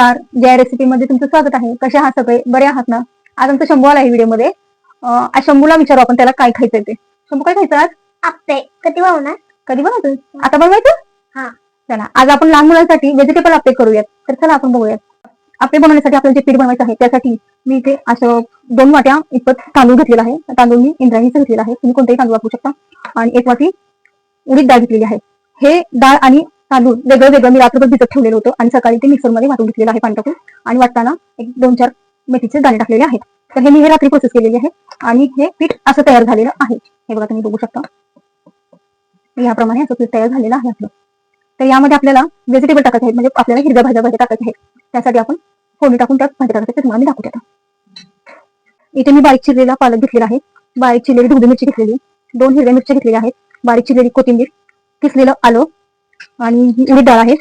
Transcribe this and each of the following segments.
नमस्कार. जय रेसिपी मध्ये तुमचं स्वागत आहे. कसे आहात सगळे? बरे आहात ना? आज आमचा शंभू आला आहे व्हिडिओमध्ये आज शंभूला विचारू आपण त्याला काय खायचंय ते. शंभू काय खायचं आज? आपे कधी बनवणार? कधी बनवायचं आता बनवायचं? हा. चला आज आपण लहान मुलांसाठी व्हेजिटेबल आपे करूयात. तर चला आपण बघूयात. आपे बनवण्यासाठी आपल्याला जे पीठ बनवायचं आहे त्यासाठी मी इथे असं दोन वाट्या इतपत तांदूळ घेतलेला आहे. तांदूळ मी इंद्रायणीचा घेतलेला आहे. तुम्ही कोणताही तांदूळ वापरू शकता. आणि एक वाटी उडीद डाळ घेतलेली आहे. हे डाळ आणि तांदूळ वेगळं वेगळं मी रात्रभर भिजत ठेवलेलं होतं आणि सकाळी ते मिक्सरमध्ये वाटून घेतलेलं आहे पाणी टाकून आणि वाटताना एक दोन चार मेथीचे दाणे टाकलेले आहेत. तर हे मी हे रात्री प्रोसेस केलेली आहे आणि हे पीठ असं तयार झालेलं आहे. हे बघा तुम्ही बघू शकता. याप्रमाणे असं पीठ तयार झालेलं आहे आपलं. तर यामध्ये आपल्याला व्हेजिटेबल टाकायचे आहेत म्हणजे आपल्याला हिरव्या भाज्या भाज्या टाकायच्या आहेत. त्यासाठी आपण फोडणी टाकून त्यात भाज्या टाकायच्या तुम्हाला मी दाखवते आता. इथे मी बारीक चिरलेला पालक घेतलेला आहे. बारीक चिरलेली ढोबी मिरची घेतलेली. दोन हिरव्या मिरच्या घेतलेल्या आहेत. बारीक चिरलेली कोथिंबीर किसलेलं आलं आणि ही उडीद डाळ आहे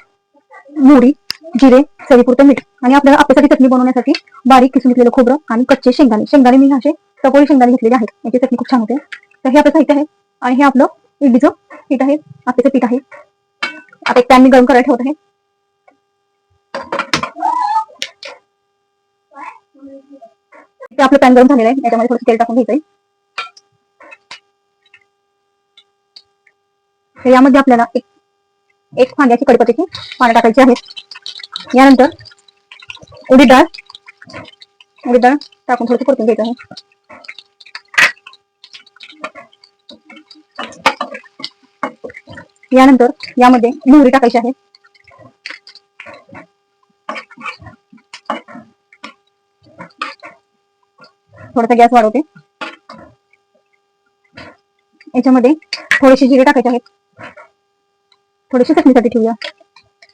मोहरी जिरे चवीपुरतं मीठ. आणि आपल्याला आपल्यासाठी चटणी बनवण्यासाठी बारीक किसून घेतलेलं खोबरं आणि कच्चे शेंगदाणे. शेंगदाणे मी असे सपोळी शेंगदाणे घेतलेले आहेत. याची चटणी खूप छान होते. तर हे आपलं साहित्य आहे. आणि हे आपलं इडलीचं पीठ आहे. आपल्याचं पीठ आहे. आता एक पॅन मी गरम करायला ठेवत आहे. आपलं पॅन गरम झालेलं आहे. याच्यामध्ये थोडं तेल टाकून घ्यायचं आहे यामध्ये आपल्याला एक एक फांद्याची कडपत्त्याची पानं टाकायची आहेत. यानंतर उडीद डाळ उडीद डाळ टाकून थोडं परतून घ्यायचं आहे. यानंतर यामध्ये मोहरी टाकायची आहे. थोडासा गॅस वाढवते. याच्यामध्ये थोडेसे जिरे टाकायचे आहेत. थोडीशी चटणीसाठी ठेवूया.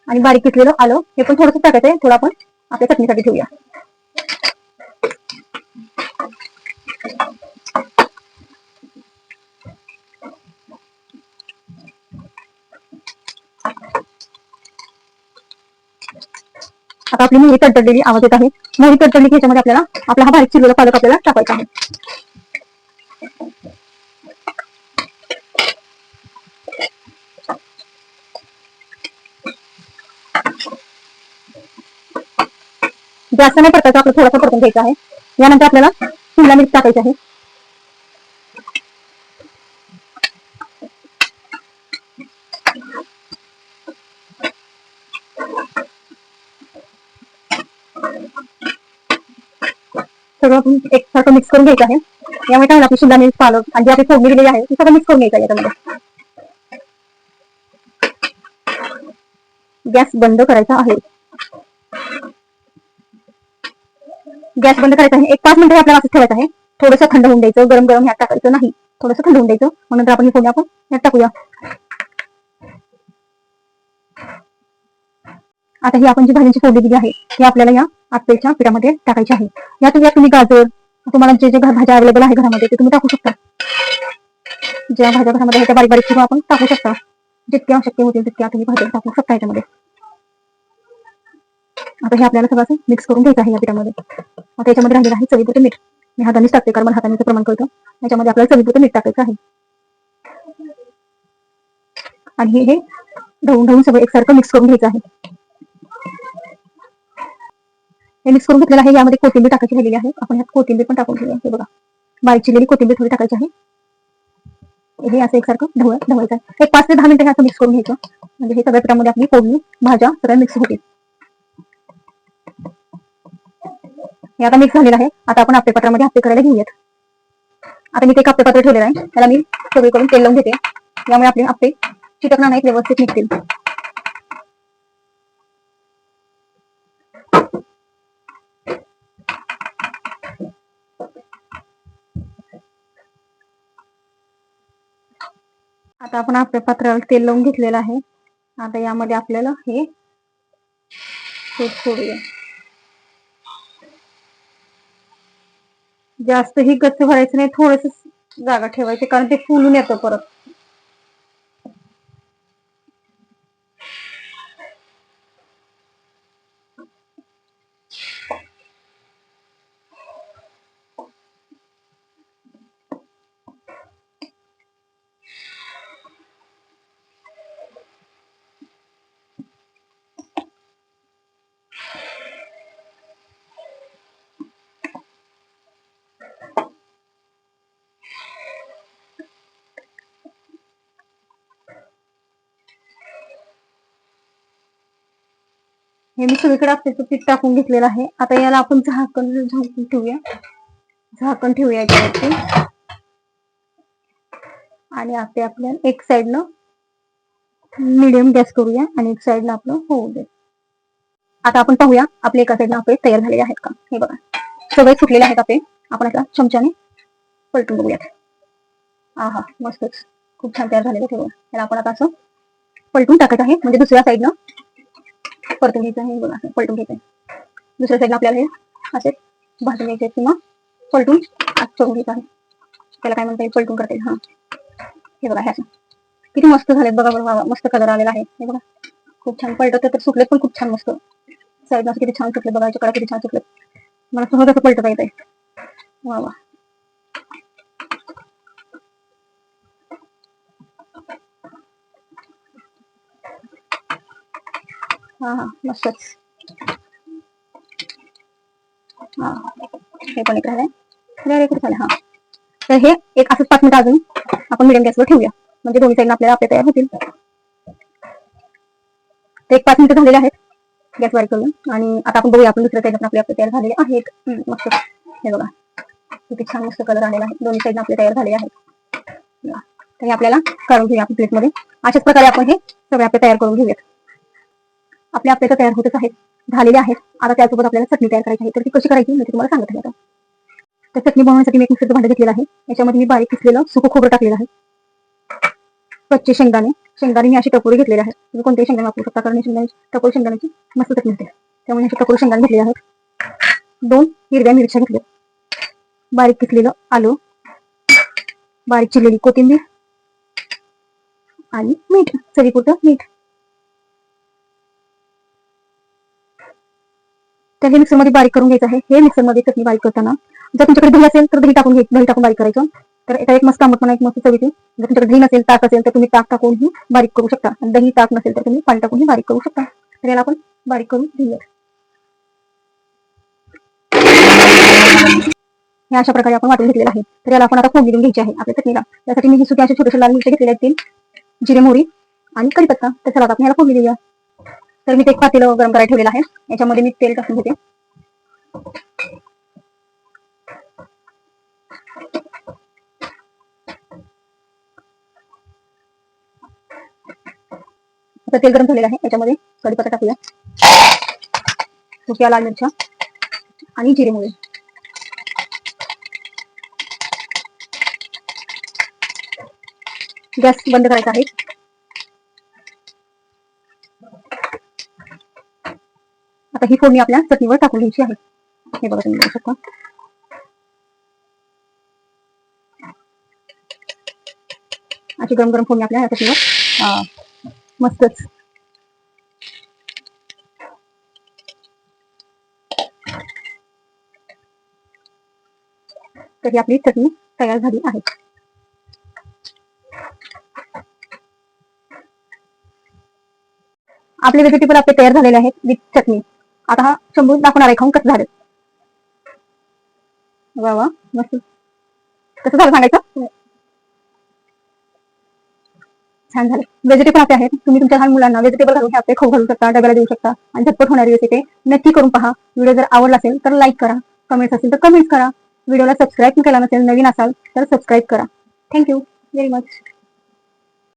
आणि बारीक पिकलेलं आलं हे पण थोडंसं टाकायचं आहे थोडं आपण आपल्या चटणीसाठी ठेवूया. आता आपली मोहरी तडतडलेली आवाज येत आहे. मोहरी तडतडली की याच्यामध्ये आपल्याला आपला हा बारीक चिरलेला पालक आपल्याला टाकायचा आहे. जास्त नाही परतायचं आपलं थोडंसं परतून घ्यायचं आहे. यानंतर आपल्याला शिमला मिरची टाकायची आहे. मिक्स पालक मिक्स करून घ्यायचं बंद करायचा गॅस बंद करायचा आहे. एक पाच मिनिटं आपल्याला असं ठेवायचं आहे. थोडंसं थंड होऊन द्यायचं. गरम गरम ह्यात टाकायचं नाही. थोडंसं थंड होऊन द्यायचं. मग नंतर आपण हे फोडणी आपण ह्यात टाकूया. आता ही आपण जी भाज्यांची फोडणी दिली आहे ती आपल्याला या आप्पेच्या पिठामध्ये टाकायची आहे. यात या तुम्ही गाजर तुम्हाला जे जे भाज्या अवेलेबल आहे घरामध्ये ते तुम्ही टाकू शकता. ज्या भाज्या घरामध्ये आहे त्या बारीक बारीक आपण टाकू शकता. जितक्या शक्य होतील तितक्या तुम्ही भाज्या टाकू शकता याच्यामध्ये. आता हे आपल्याला सगळं असं मिक्स करून घ्यायचं आहे या पिठामध्ये. आता याच्यामध्ये राहिलेलं आहे चवीपुरते मीठ. मी हातानेच टाकते कारण मला हाताने प्रमाण कळतं. याच्यामध्ये आपल्याला चवीपुरते मीठ टाकायचं आहे. आणि हे ढवून ढवून सगळं एकसारखं मिक्स करून घ्यायचं आहे. हे मिक्स करून घेतलेलं आहे. यामध्ये कोथिंबीर टाकायची राहिलेली आहे. आपण ह्यात कोथिंबीर पण टाकून घेऊया. हे बघा. बारीक चिरलेली कोथिंबीर थोडी टाकायची आहे. हे असं एकसारखं ढवळ ढवायचं आहे. एक पाच ते दहा मिनिटं हे असं मिक्स करून घ्यायचं. म्हणजे हे सगळ्या पिठामध्ये आपली फोडणी भाज्या सगळ्या मिक्स होतील. हे आता मिक्स झालेलं आहे. आता आपण आपल्या पात्रामध्ये हप्ते करायला घेऊयात. आता मी ते कापे ठेवलेलं आहे. त्याला मी सगळीकडून तेल लावून घेते. यामुळे आपले आपे चिटकणार नाहीत व्यवस्थित निघतील. आता आपण आपल्या पात्राला तेल लावून घेतलेलं आहे. आता यामध्ये आपल्याला हे सोडूया. जास्त ही गच्च भरायचं नाही थोडस जागा ठेवायची कारण ते फुलून येतं परत. हे मी सगळीकडे आपल्याचं पीठ टाकून घेतलेलं आहे. आता याला आपण झाकण झाकून ठेवूया. झाकण ठेवूया याच्यावरती. आणि आपले आपल्याला एक साइडनं मिडियम गॅस करूया आणि एक साइडनं आपलं होऊ दे. आता आपण पाहूया आपले एका साइडनं आपले तयार झालेले आहेत का? हे बघा. सगळे सुटलेले आहेत आपले. आपण आता चमच्याने पलटून बघूयात. हा हा मस्तच. खूप छान तयार झालेलं ठेवूया त्याला आपण आता असं पलटून टाकायचं आहे. म्हणजे दुसऱ्या साईडनं परतून घ्यायचं बघा पलटून घ्यायचं दुसऱ्या साईडला आपल्याला असे भाजून घ्यायचे किंवा पलटून घ्यायचं आहे. त्याला काय म्हणता येईल पलटून करता येईल, हा. हे बघा, हे असं. किती मस्त झालेत बघा बघा मस्त कलर आलेला आहे. हे बघा, खूप छान पलटत तर सुटलेत पण खूप छान मस्त. साईडनं असं किती छान सुटले बघा, याच्या किती छान सुटलेत मला सहज असं पलटता येत आहे वा वा. हा हा मस्तच हा हे पण एक राहिलंय झालं हा. तर हे एक असंच पाच मिनिटं अजून आपण मिडियम गॅसवर ठेवूया. म्हणजे दोन्ही साईड आपल्याला आपले तयार होतील. तर एक पाच मिनिटं झालेले आहेत गॅस बारीक करून आणि आता आपण बघूया आपण दुसऱ्या साईडला आपले आपले तयार झालेले आहेत. मस्त. हे बघा. किती छान मस्त कलर आलेला आहे. दोन्ही साईड आपले तयार झाले आहेत. तर हे आपल्याला काढून घेऊया आपण प्लेटमध्ये अशाच प्रकारे आपण हे सगळे आपले तयार करून घेऊयात. आपल्या आपल्या तर तयार होतच आहेत झालेले आहेत. आता त्यासोबत आपल्याला चटणी तयार करायची आहे. तर ती कशी करायची मी तुम्हाला सांगत आहे आता. तर चटणी बनवण्यासाठी मी एक मिक्सरचं भांडं घेतलेलं आहे. याच्यामध्ये मी बारीक किसलेलं सुकं खोबरं टाकलेलं आहे. कच्चे शेंगदाणे. शेंगदाणे मी अशी टकोरी घेतलेले आहेत. तुम्ही कोणतेही शेंगदाणे वापरू शकता कारण शेंगदाणे टकोरी शेंगदाण्याची मस्त चटणी होते. त्यामुळे अशी टकोरी शेंगदाणे घेतलेले आहेत. दोन हिरव्या मिरच्या घेतल्या. बारीक किसलेलं आलू. बारीक चिरलेली कोथिंबीर आणि मीठ. चवीपुरतं मीठ. तर हे मिक्सरमध्ये बारीक करून घ्यायचं आहे. हे मिक्सरमध्ये चटणी बारीक करताना जर तुमच्याकडे दही असेल तर दही टाकून घ्यायचं दही टाकून बारीक करायचं. तर एक मस्त आंबटपणा एक मस्त चवीची जर तुमच्याकडे दही नसेल ताक असेल तर तुम्ही ताक टाकूनही बारीक करू शकता. आणि दही ताक नसेल तर तुम्ही पाणी टाकूनही बारीक करू शकता. तर याला आपण बारीक करून घेऊया हे अशा प्रकारे आपण वाटून घेतलेलं आहे. तर याला आपण आता फोडणी देऊन घ्यायची आहे आपल्या चटणीला. त्यासाठी मी ही सुकी अशा छोट्याशा लाल मिरच्या घेतलेल्या असतील जिरे मोहरी आणि कढीपत्ता. तर चला आपण याला फोडणी देऊया. तर मी ते एक गरम करायला ठेवलेलं आहे. याच्यामध्ये मी तेल टाकून घेते. आता तेल गरम झालेलं आहे. याच्यामध्ये कढीपत्ता टाकूया. सुक्या लाल मिरच्या आणि जिरेमुळे गॅस बंद करायचा आहे. आता ही फोडणी आपल्या चटणीवर टाकून घ्यायची आहे. हे बघा तुम्ही बघू शकता. अशी गरम गरम फोडणी आपल्या ह्या चटणीवर मस्तच. तर ही आपली चटणी तयार झाली आहे. आपले व्हेजिटेबल आपले तयार झालेले आहेत विथ चटणी. आता हा शंभू दाखवणार आहे खाऊन कसं झालं. वा वा मस्त. कसं झालं सांगायचं? छान झालं. व्हेजिटेबल असे आहेत. तुम्ही तुमच्या लहान मुलांना व्हेजिटेबल घालून हे खाऊ घालू शकता डब्याला देऊ शकता आणि झटपट होणारी रेसिपी नक्की करून पहा. व्हिडिओ जर आवडला असेल तर लाईक करा. कमेंट्स असेल तर कमेंट्स करा. व्हिडिओला सबस्क्राईब केला नसेल नवीन असाल तर सबस्क्राईब करा. Thank you very much